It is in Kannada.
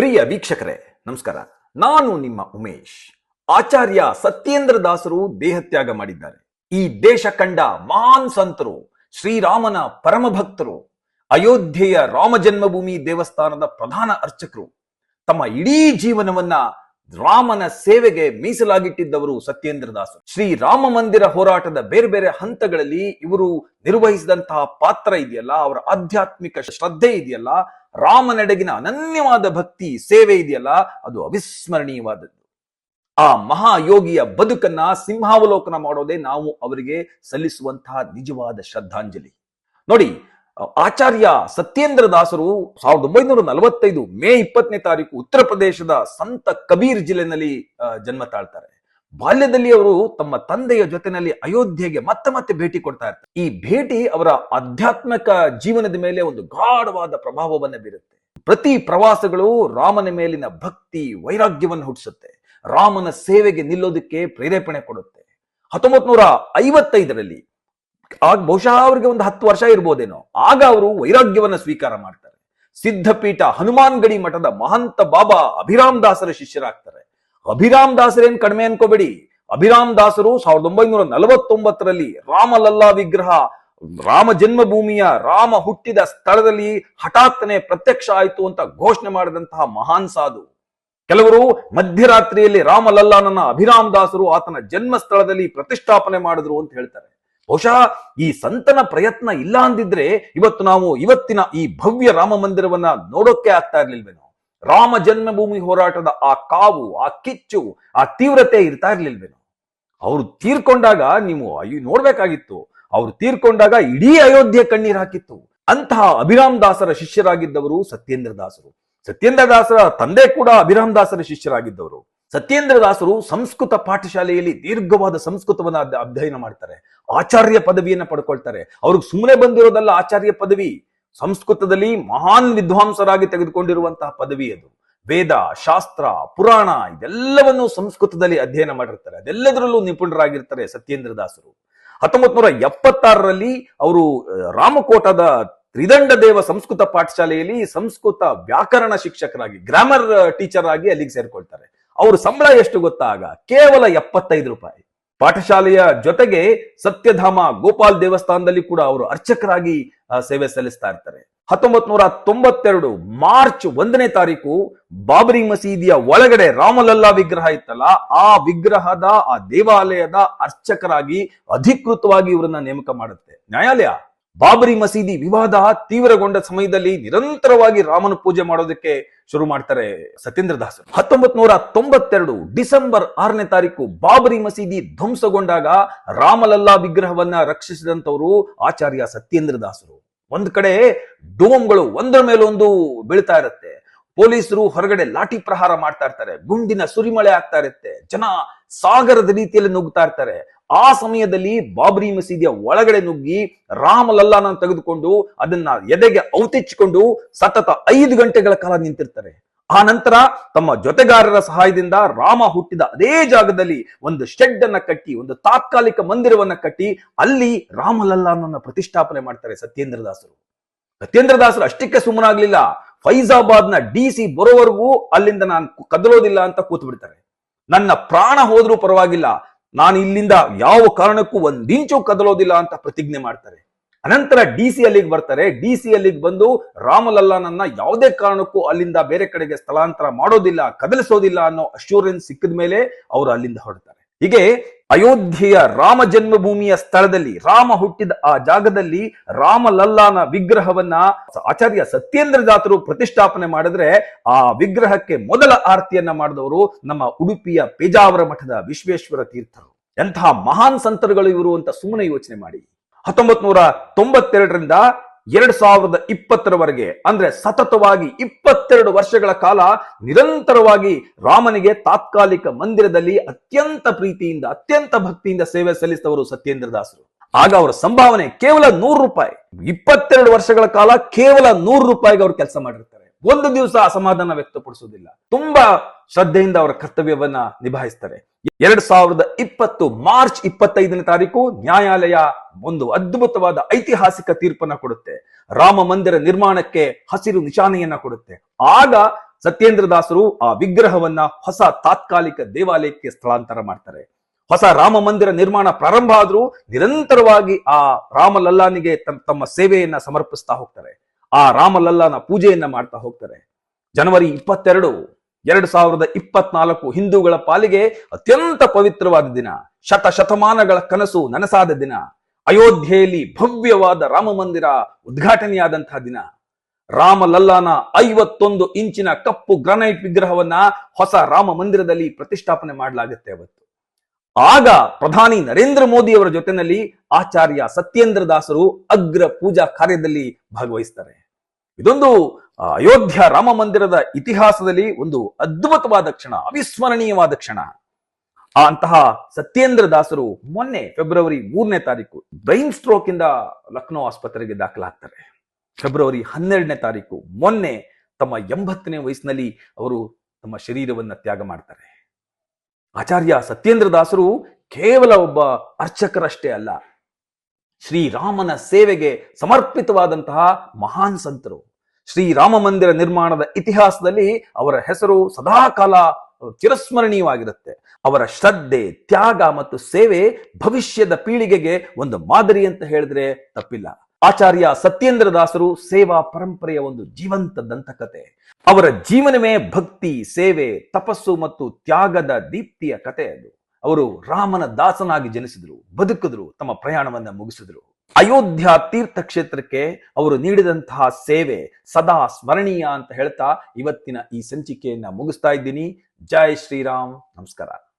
ಪ್ರಿಯ ವೀಕ್ಷಕರೇ, ನಮಸ್ಕಾರ. ನಾನು ನಿಮ್ಮ ಉಮೇಶ್. ಆಚಾರ್ಯ ಸತ್ಯೇಂದ್ರ ದಾಸರು ದೇಹತ್ಯಾಗ ಮಾಡಿದ್ದಾರೆ. ಈ ದೇಶ ಕಂಡ ಮಹಾನ್ ಸಂತರು, ಶ್ರೀರಾಮನ ಪರಮ ಭಕ್ತರು ಅಯೋಧ್ಯೆಯ ರಾಮ ಜನ್ಮಭೂಮಿ ದೇವಸ್ಥಾನದ ಪ್ರಧಾನ ಅರ್ಚಕರು, ತಮ್ಮ ಇಡೀ ಜೀವನವನ್ನ ರಾಮನ ಸೇವೆಗೆ ಮೀಸಲಾಗಿಟ್ಟಿದ್ದವರು ಸತ್ಯೇಂದ್ರ ದಾಸರು. ಶ್ರೀ ರಾಮ ಮಂದಿರ ಹೋರಾಟದ ಬೇರೆ ಬೇರೆ ಹಂತಗಳಲ್ಲಿ ಇವರು ನಿರ್ವಹಿಸಿದಂತಹ ಪಾತ್ರ ಇದೆಯಲ್ಲ, ಅವರ ಆಧ್ಯಾತ್ಮಿಕ ಶ್ರದ್ಧೆ ಇದೆಯಲ್ಲ ರಾಮನೆಡೆಗಿನ ಅನನ್ಯವಾದ ಭಕ್ತಿ, ಸೇವೆ ಇದೆಯಲ್ಲ, ಅದು ಅವಿಸ್ಮರಣೀಯವಾದದ್ದು. ಆ ಮಹಾಯೋಗಿಯ ಬದುಕನ್ನ ಸಿಂಹಾವಲೋಕನ ಮಾಡೋದೇ ನಾವು ಅವರಿಗೆ ಸಲ್ಲಿಸುವಂತಹ ನಿಜವಾದ ಶ್ರದ್ಧಾಂಜಲಿ. ನೋಡಿ ಆಚಾರ್ಯ ಸತ್ಯೇಂದ್ರ ದಾಸರು ಸಾವಿರದ ಒಂಬೈನೂರ ನಲವತ್ತೈದು ಮೇ ಇಪ್ಪತ್ತನೇ ತಾರೀಕು ಉತ್ತರ ಪ್ರದೇಶದ ಸಂತ ಕಬೀರ್ ಜಿಲ್ಲೆನಲ್ಲಿ ಜನ್ಮ ತಾಳ್ತಾರೆ. ಬಾಲ್ಯದಲ್ಲಿ ಅವರು ತಮ್ಮ ತಂದೆಯ ಜೊತೆನಲ್ಲಿ ಅಯೋಧ್ಯೆಗೆ ಮತ್ತೆ ಮತ್ತೆ ಭೇಟಿ ಕೊಡ್ತಾ ಇರ್ತಾರೆ. ಈ ಭೇಟಿ ಅವರ ಆಧ್ಯಾತ್ಮಿಕ ಜೀವನದ ಮೇಲೆ ಒಂದು ಗಾಢವಾದ ಪ್ರಭಾವವನ್ನು ಬೀರುತ್ತೆ. ಪ್ರತಿ ಪ್ರವಾಸಗಳು ರಾಮನ ಮೇಲಿನ ಭಕ್ತಿ, ವೈರಾಗ್ಯವನ್ನು ಹುಟ್ಟಿಸುತ್ತೆ. ರಾಮನ ಸೇವೆಗೆ ನಿಲ್ಲೋದಕ್ಕೆ ಪ್ರೇರೇಪಣೆ ಕೊಡುತ್ತೆ. ಹತ್ತೊಂಬತ್ ನೂರ ಐವತ್ತೈದರಲ್ಲಿ ಆಗ ಬಹುಶಃ ಅವರಿಗೆ ಒಂದು ಹತ್ತು ವರ್ಷ ಇರ್ಬೋದೇನೋ, ಆಗ ಅವರು ವೈರಾಗ್ಯವನ್ನು ಸ್ವೀಕಾರ ಮಾಡ್ತಾರೆ. ಸಿದ್ಧಪೀಠ ಹನುಮಾನ್ ಗಡಿ ಮಠದ ಮಹಂತ ಬಾಬಾ ಅಭಿರಾಮ್ ದಾಸರ ಶಿಷ್ಯರಾಗ್ತಾರೆ. ಅಭಿರಾಮ್ ದಾಸರೇನ್ ಕಡಿಮೆ ಅನ್ಕೋಬೇಡಿ. ಅಭಿರಾಮ್ ದಾಸರು ಸಾವಿರದ ಒಂಬೈನೂರ ನಲವತ್ತೊಂಬತ್ತರಲ್ಲಿ ರಾಮಲಲ್ಲಾ ವಿಗ್ರಹ, ರಾಮ ಜನ್ಮಭೂಮಿಯ ರಾಮ ಹುಟ್ಟಿದ ಸ್ಥಳದಲ್ಲಿ ಹಠಾತ್ತನೆ ಪ್ರತ್ಯಕ್ಷ ಆಯಿತು ಅಂತ ಘೋಷಣೆ ಮಾಡಿದಂತಹ ಮಹಾನ್ ಸಾಧು. ಕೆಲವರು ಮಧ್ಯರಾತ್ರಿಯಲ್ಲಿ ರಾಮಲಲ್ಲಾನನ್ನ ಅಭಿರಾಮ್ ದಾಸರು ಆತನ ಜನ್ಮ ಸ್ಥಳದಲ್ಲಿ ಪ್ರತಿಷ್ಠಾಪನೆ ಮಾಡಿದ್ರು ಅಂತ ಹೇಳ್ತಾರೆ. ಬಹುಶಃ ಈ ಸಂತನ ಪ್ರಯತ್ನ ಇಲ್ಲ ಅಂದಿದ್ರೆ ಇವತ್ತು ನಾವು ಇವತ್ತಿನ ಈ ಭವ್ಯ ರಾಮ ಮಂದಿರವನ್ನ ನೋಡೋಕೆ ಆಗ್ತಾ ಇರ್ಲಿಲ್ವೇನೋ. ರಾಮ ಜನ್ಮಭೂಮಿ ಹೋರಾಟದ ಆ ಕಾವು, ಆ ಕಿಚ್ಚು, ಆ ತೀವ್ರತೆ ಇರ್ತಾ ಇರ್ಲಿಲ್ವೇನು? ಅವ್ರು ತೀರ್ಕೊಂಡಾಗ ನೀವು ಅಯ್ಯೋ ನೋಡ್ಬೇಕಾಗಿತ್ತು. ಅವ್ರು ತೀರ್ಕೊಂಡಾಗ ಇಡೀ ಅಯೋಧ್ಯೆ ಕಣ್ಣೀರ್ ಹಾಕಿತ್ತು. ಅಂತಹ ಅಭಿರಾಮ್ ದಾಸರ ಶಿಷ್ಯರಾಗಿದ್ದವರು ಸತ್ಯೇಂದ್ರ ದಾಸರು. ಸತ್ಯೇಂದ್ರ ದಾಸರ ತಂದೆ ಕೂಡ ಅಭಿರಾಮ್ ದಾಸರ ಶಿಷ್ಯರಾಗಿದ್ದವರು. ಸತ್ಯೇಂದ್ರ ದಾಸರು ಸಂಸ್ಕೃತ ಪಾಠಶಾಲೆಯಲ್ಲಿ ದೀರ್ಘವಾದ ಸಂಸ್ಕೃತವನ್ನ ಅಧ್ಯಯನ ಮಾಡ್ತಾರೆ. ಆಚಾರ್ಯ ಪದವಿಯನ್ನ ಪಡ್ಕೊಳ್ತಾರೆ. ಅವ್ರಿಗೆ ಸುಮ್ಮನೆ ಬಂದಿರೋದಲ್ಲ ಆಚಾರ್ಯ ಪದವಿ. ಸಂಸ್ಕೃತದಲ್ಲಿ ಮಹಾನ್ ವಿದ್ವಾಂಸರಾಗಿ ತೆಗೆದುಕೊಂಡಿರುವಂತಹ ಪದವಿ ಅದು. ವೇದ, ಶಾಸ್ತ್ರ, ಪುರಾಣ ಇದೆಲ್ಲವನ್ನು ಸಂಸ್ಕೃತದಲ್ಲಿ ಅಧ್ಯಯನ ಮಾಡಿರ್ತಾರೆ. ಅದೆಲ್ಲದರಲ್ಲೂ ನಿಪುಣರಾಗಿರ್ತಾರೆ ಸತ್ಯೇಂದ್ರ ದಾಸರು. ಹತ್ತೊಂಬತ್ ನೂರ ಎಪ್ಪತ್ತಾರರಲ್ಲಿ ಅವರು ರಾಮಕೋಟದ ತ್ರಿದಂಡ ದೇವ ಸಂಸ್ಕೃತ ಪಾಠಶಾಲೆಯಲ್ಲಿ ಸಂಸ್ಕೃತ ವ್ಯಾಕರಣ ಶಿಕ್ಷಕರಾಗಿ, ಗ್ರಾಮರ್ ಟೀಚರ್ ಆಗಿ ಅಲ್ಲಿಗೆ ಸೇರ್ಕೊಳ್ತಾರೆ. ಅವ್ರ ಸಂಬಳ ಎಷ್ಟು ಗೊತ್ತಾಗ? ಕೇವಲ ಎಪ್ಪತ್ತೈದು ರೂಪಾಯಿ. ಪಾಠಶಾಲೆಯ ಜೊತೆಗೆ ಸತ್ಯಧಾಮ ಗೋಪಾಲ್ ದೇವಸ್ಥಾನದಲ್ಲಿ ಕೂಡ ಅವರು ಅರ್ಚಕರಾಗಿ ಸೇವೆ ಸಲ್ಲಿಸ್ತಾ ಇರ್ತಾರೆ. ಹತ್ತೊಂಬತ್ ನೂರ ತೊಂಬತ್ತೆರಡು ಮಾರ್ಚ್ ಒಂದನೇ ತಾರೀಕು ಬಾಬರಿ ಮಸೀದಿಯ ಒಳಗಡೆ ರಾಮಲಲ್ಲಾ ವಿಗ್ರಹ ಇತ್ತಲ್ಲ, ಆ ವಿಗ್ರಹದ, ಆ ದೇವಾಲಯದ ಅರ್ಚಕರಾಗಿ ಅಧಿಕೃತವಾಗಿ ಇವರನ್ನ ನೇಮಕ ಮಾಡುತ್ತೆ. ನ್ಯಾಯಾಲಯ ಬಾಬರಿ ಮಸೀದಿ ವಿವಾದ ತೀವ್ರಗೊಂಡ ಸಮಯದಲ್ಲಿ ನಿರಂತರವಾಗಿ ರಾಮನ ಪೂಜೆ ಮಾಡೋದಕ್ಕೆ ಶುರು ಮಾಡ್ತಾರೆ ಸತ್ಯೇಂದ್ರ ದಾಸರು ಹತ್ತೊಂಬತ್ ತೊಂಬತ್ತೆರಡು ಡಿಸೆಂಬರ್ ಆರನೇ ತಾರೀಕು ಬಾಬರಿ ಮಸೀದಿ ಧ್ವಂಸಗೊಂಡಾಗ ರಾಮಲಲ್ಲಾ ವಿಗ್ರಹವನ್ನ ರಕ್ಷಿಸಿದಂತವರು ಆಚಾರ್ಯ ಸತ್ಯೇಂದ್ರ ದಾಸರು. ಒಂದ್ ಕಡೆ ಡೋಮ್ಗಳು ಒಂದರ ಮೇಲೊಂದು ಬೀಳ್ತಾ ಇರುತ್ತೆ. ಪೊಲೀಸರು ಹೊರಗಡೆ ಲಾಠಿ ಪ್ರಹಾರ ಮಾಡ್ತಾ ಇರ್ತಾರೆ. ಗುಂಡಿನ ಸುರಿಮಳೆ ಆಗ್ತಾ ಇರುತ್ತೆ. ಜನ ಸಾಗರದ ರೀತಿಯಲ್ಲಿ ನುಗ್ತಾ ಇರ್ತಾರೆ. ಆ ಸಮಯದಲ್ಲಿ ಬಾಬ್ರಿ ಮಸೀದಿಯ ಒಳಗಡೆ ನುಗ್ಗಿ ರಾಮಲಲ್ಲಾನ ತೆಗೆದುಕೊಂಡು ಅದನ್ನ ಎದೆಗೆ ಔತಿಚ್ಚಿಕೊಂಡು ಸತತ ಐದು ಗಂಟೆಗಳ ಕಾಲ ನಿಂತಿರ್ತಾರೆ. ಆ ನಂತರ ತಮ್ಮ ಜೊತೆಗಾರರ ಸಹಾಯದಿಂದ ರಾಮ ಹುಟ್ಟಿದ ಅದೇ ಜಾಗದಲ್ಲಿ ಒಂದು ಶೆಡ್ ಅನ್ನ ಕಟ್ಟಿ, ಒಂದು ತಾತ್ಕಾಲಿಕ ಮಂದಿರವನ್ನ ಕಟ್ಟಿ, ಅಲ್ಲಿ ರಾಮಲಲ್ಲಾನನ್ನ ಪ್ರತಿಷ್ಠಾಪನೆ ಮಾಡ್ತಾರೆ ಸತ್ಯೇಂದ್ರ ದಾಸರು. ಸತ್ಯೇಂದ್ರ ದಾಸರು ಅಷ್ಟಕ್ಕೆ ಸುಮ್ಮನಾಗ್ಲಿಲ್ಲ. ಫೈಜಾಬಾದ್ನ ಡಿ ಸಿ ಬರೋವರೆಗೂ ಅಲ್ಲಿಂದ ನಾನು ಕದಲೋದಿಲ್ಲ ಅಂತ ಕೂತ್ ಬಿಡ್ತಾರೆ ನನ್ನ ಪ್ರಾಣ ಹೋದ್ರೂ ಪರವಾಗಿಲ್ಲ. ನಾನು ಇಲ್ಲಿಂದ ಯಾವ ಕಾರಣಕ್ಕೂ ಒಂದಿಂಚು ಕದಲೋದಿಲ್ಲ ಅಂತ ಪ್ರತಿಜ್ಞೆ ಮಾಡ್ತಾರೆ. ಅನಂತರ ಡಿ ಸಿ ಅಲ್ಲಿಗೆ ಬರ್ತಾರೆ. ಡಿ ಸಿ ಅಲ್ಲಿಗೆ ಬಂದು ರಾಮಲಲ್ಲನನ್ನ ಯಾವುದೇ ಕಾರಣಕ್ಕೂ ಅಲ್ಲಿಂದ ಬೇರೆ ಕಡೆಗೆ ಸ್ಥಳಾಂತರ ಮಾಡೋದಿಲ್ಲ, ಕದಲಿಸೋದಿಲ್ಲ ಅನ್ನೋ ಅಶ್ಯೂರೆನ್ಸ್ ಸಿಕ್ಕಿದ ಮೇಲೆ ಅವರು ಅಲ್ಲಿಂದ ಹೊರಡ್ತಾರೆ. ಹೀಗೆ ಅಯೋಧ್ಯೆಯ ರಾಮ ಜನ್ಮಭೂಮಿಯ ಸ್ಥಳದಲ್ಲಿ ರಾಮ ಹುಟ್ಟಿದ ಆ ಜಾಗದಲ್ಲಿ ರಾಮ ಲಲ್ಲಾನ ವಿಗ್ರಹವನ್ನ ಆಚಾರ್ಯ ಸತ್ಯೇಂದ್ರ ದಾತರು ಪ್ರತಿಷ್ಠಾಪನೆ ಮಾಡಿದ್ರೆ ಆ ವಿಗ್ರಹಕ್ಕೆ ಮೊದಲ ಆರತಿಯನ್ನ ಮಾಡಿದವರು ನಮ್ಮ ಉಡುಪಿಯ ಪೇಜಾವರ ಮಠದ ವಿಶ್ವೇಶ್ವರ ತೀರ್ಥರು. ಎಂತಹ ಮಹಾನ್ ಸಂತರುಗಳು ಇವರು ಅಂತ ಸುಮ್ಮನೆ ಯೋಚನೆ ಮಾಡಿ. ಹತ್ತೊಂಬತ್ ನೂರ ತೊಂಬತ್ತೆರಡರಿಂದ ಎರಡ್ ಸಾವಿರದ ಇಪ್ಪತ್ತರವರೆಗೆ ಅಂದ್ರೆ ಸತತವಾಗಿ ಇಪ್ಪತ್ತೆರಡು ವರ್ಷಗಳ ಕಾಲ ನಿರಂತರವಾಗಿ ರಾಮನಿಗೆ ತಾತ್ಕಾಲಿಕ ಮಂದಿರದಲ್ಲಿ ಅತ್ಯಂತ ಪ್ರೀತಿಯಿಂದ, ಅತ್ಯಂತ ಭಕ್ತಿಯಿಂದ ಸೇವೆ ಸಲ್ಲಿಸಿದವರು ಸತ್ಯೇಂದ್ರ ದಾಸರು. ಆಗ ಅವರ ಸಂಭಾವನೆ ಕೇವಲ ನೂರು ರೂಪಾಯಿ. ಇಪ್ಪತ್ತೆರಡು ವರ್ಷಗಳ ಕಾಲ ಕೇವಲ ನೂರು ರೂಪಾಯಿಗೆ ಅವರು ಕೆಲಸ ಮಾಡಿರ್ತಾರೆ. ಒಂದು ದಿವಸ ಅಸಮಾಧಾನ ವ್ಯಕ್ತಪಡಿಸುವುದಿಲ್ಲ. ತುಂಬಾ ಶ್ರದ್ಧೆಯಿಂದ ಅವರ ಕರ್ತವ್ಯವನ್ನ ನಿಭಾಯಿಸ್ತಾರೆ. ಎರಡ್ ಸಾವಿರದ ಇಪ್ಪತ್ತು ಮಾರ್ಚ್ ಇಪ್ಪತ್ತೈದನೇ ತಾರೀಕು ನ್ಯಾಯಾಲಯ ಒಂದು ಅದ್ಭುತವಾದ ಐತಿಹಾಸಿಕ ತೀರ್ಪನ್ನ ಕೊಡುತ್ತೆ. ರಾಮ ಮಂದಿರ ನಿರ್ಮಾಣಕ್ಕೆ ಹಸಿರು ನಿಶಾನೆಯನ್ನ ಕೊಡುತ್ತೆ. ಆಗ ಸತ್ಯೇಂದ್ರ ದಾಸರು ಆ ವಿಗ್ರಹವನ್ನ ಹೊಸ ತಾತ್ಕಾಲಿಕ ದೇವಾಲಯಕ್ಕೆ ಸ್ಥಳಾಂತರ ಮಾಡ್ತಾರೆ. ಹೊಸ ರಾಮ ಮಂದಿರ ನಿರ್ಮಾಣ ಪ್ರಾರಂಭ ಆದ್ರೂ ನಿರಂತರವಾಗಿ ಆ ರಾಮಲಲ್ಲಾನಿಗೆ ತಮ್ಮ ಸೇವೆಯನ್ನ ಸಮರ್ಪಿಸ್ತಾ ಹೋಗ್ತಾರೆ. ಆ ರಾಮಲಲ್ಲನ ಪೂಜೆಯನ್ನ ಮಾಡ್ತಾ ಹೋಗ್ತಾರೆ. ಜನವರಿ ಇಪ್ಪತ್ತೆರಡು, ಎರಡು ಸಾವಿರದ ಇಪ್ಪತ್ನಾಲ್ಕು ಹಿಂದೂಗಳ ಪಾಲಿಗೆ ಅತ್ಯಂತ ಪವಿತ್ರವಾದ ದಿನ, ಶತ ಶತಮಾನಗಳ ಕನಸು ನನಸಾದ ದಿನ, ಅಯೋಧ್ಯೆಯಲ್ಲಿ ಭವ್ಯವಾದ ರಾಮ ಮಂದಿರ ಉದ್ಘಾಟನೆಯಾದಂತಹ ದಿನ. ರಾಮಲಲ್ಲಾನ ಐವತ್ತೊಂದು ಇಂಚಿನ ಕಪ್ಪು ಗ್ರಾನೈಟ್ ವಿಗ್ರಹವನ್ನ ಹೊಸ ರಾಮ ಮಂದಿರದಲ್ಲಿ ಪ್ರತಿಷ್ಠಾಪನೆ ಮಾಡಲಾಗುತ್ತೆ ಅವತ್ತು. ಆಗ ಪ್ರಧಾನಿ ನರೇಂದ್ರ ಮೋದಿ ಅವರ ಜೊತೆನಲ್ಲಿ ಆಚಾರ್ಯ ಸತ್ಯೇಂದ್ರ ದಾಸರು ಅಗ್ರ ಪೂಜಾ ಕಾರ್ಯದಲ್ಲಿ ಭಾಗವಹಿಸ್ತಾರೆ. ಇದೊಂದು ಅಯೋಧ್ಯ ರಾಮ ಮಂದಿರದ ಇತಿಹಾಸದಲ್ಲಿ ಒಂದು ಅದ್ಭುತವಾದ ಕ್ಷಣ, ಅವಿಸ್ಮರಣೀಯವಾದ ಕ್ಷಣ. ಆ ಅಂತಹ ಸತ್ಯೇಂದ್ರ ದಾಸರು ಮೊನ್ನೆ ಫೆಬ್ರವರಿ ಮೂರನೇ ತಾರೀಕು ಬ್ರೈನ್ ಸ್ಟ್ರೋಕ್ ಇಂದ ಲಕ್ನೋ ಆಸ್ಪತ್ರೆಗೆ ದಾಖಲಾಗ್ತಾರೆ. ಫೆಬ್ರವರಿ ಹನ್ನೆರಡನೇ ತಾರೀಕು ಮೊನ್ನೆ ತಮ್ಮ ಎಂಬತ್ತನೇ ವಯಸ್ಸಿನಲ್ಲಿ ಅವರು ತಮ್ಮ ಶರೀರವನ್ನ ತ್ಯಾಗ ಮಾಡ್ತಾರೆ. ಆಚಾರ್ಯ ಸತ್ಯೇಂದ್ರ ದಾಸರು ಕೇವಲ ಒಬ್ಬ ಅರ್ಚಕರಷ್ಟೇ ಅಲ್ಲ, ಶ್ರೀರಾಮನ ಸೇವೆಗೆ ಸಮರ್ಪಿತವಾದಂತಹ ಮಹಾನ್ ಸಂತರು. ಶ್ರೀರಾಮ ಮಂದಿರ ನಿರ್ಮಾಣದ ಇತಿಹಾಸದಲ್ಲಿ ಅವರ ಹೆಸರು ಸದಾಕಾಲ ಚಿರಸ್ಮರಣೀಯವಾಗಿರುತ್ತೆ ಅವರ ಶ್ರದ್ಧೆ, ತ್ಯಾಗ ಮತ್ತು ಸೇವೆ ಭವಿಷ್ಯದ ಪೀಳಿಗೆಗೆ ಒಂದು ಮಾದರಿ ಅಂತ ಹೇಳಿದ್ರೆ ತಪ್ಪಿಲ್ಲ. ಆಚಾರ್ಯ ಸತ್ಯೇಂದ್ರ ದಾಸರು ಸೇವಾ ಪರಂಪರೆಯ ಒಂದು ಜೀವಂತ ದಂತಕತೆ ಅವರ ಜೀವನವೇ ಭಕ್ತಿ, ಸೇವೆ, ತಪಸ್ಸು ಮತ್ತು ತ್ಯಾಗದ ದೀಪ್ತಿಯ ಕತೆ ಅದು. ಅವರು ರಾಮನ ದಾಸನಾಗಿ ಜನಿಸಿದ್ರು, ಬದುಕಿದ್ರು, ತಮ್ಮ ಪ್ರಯಾಣವನ್ನ ಮುಗಿಸಿದ್ರು. ಅಯೋಧ್ಯ ತೀರ್ಥಕ್ಷೇತ್ರಕ್ಕೆ ಅವರು ನೀಡಿದಂತಹ ಸೇವೆ ಸದಾ ಸ್ಮರಣೀಯ ಅಂತ ಹೇಳ್ತಾ ಇವತ್ತಿನ ಈ ಸಂಚಿಕೆಯನ್ನ ಮುಗಿಸ್ತಾ ಇದ್ದೀನಿ. ಜೈ ಶ್ರೀರಾಮ್. ನಮಸ್ಕಾರ.